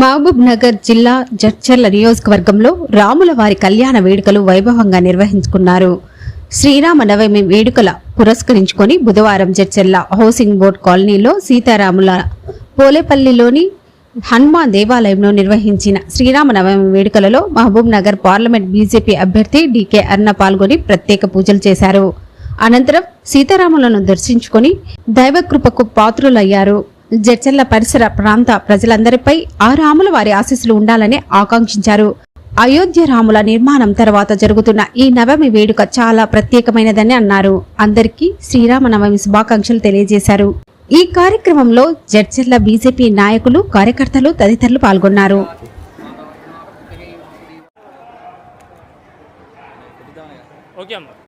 మహబూబ్ నగర్ జిల్లా జడ్చర్ల నియోజకవర్గంలో రాముల వారి కళ్యాణ వేడుకలు వైభవంగా నిర్వహించుకున్నారు. శ్రీరామ నవమి వేడుకల పురస్కరించుకొని బుధవారం జడ్చర్ల హౌసింగ్ బోర్డ్ కాలనీలో సీతారాముల పోలేపల్లిలోని హనుమాన్ దేవాలయంలో నిర్వహించిన శ్రీరామ నవమి వేడుకలలో మహబూబ్ నగర్ పార్లమెంట్ బీజేపీ అభ్యర్థి డీకే అర్ణ పాల్గొని ప్రత్యేక పూజలు చేశారు. అనంతరం సీతారాములను దర్శించుకొని దైవకృపకు పాత్రులయ్యారు. జడ్చర్ల పరిసర ప్రాంత ప్రజలందరిపై ఆ రాముల వారి ఆశీస్సులు ఉండాలని ఆకాంక్షించారు. అయోధ్య రాముల నిర్మాణం తర్వాత జరుగుతున్న ఈ నవమి వేడుక చాలా ప్రత్యేకమైనదని అన్నారు. అందరికీ శ్రీరామ నవమి శుభాకాంక్షలు తెలియజేశారు. ఈ కార్యక్రమంలో జడ్చర్ల బీజేపీ నాయకులు కార్యకర్తలు తదితరులు పాల్గొన్నారు. ఓకే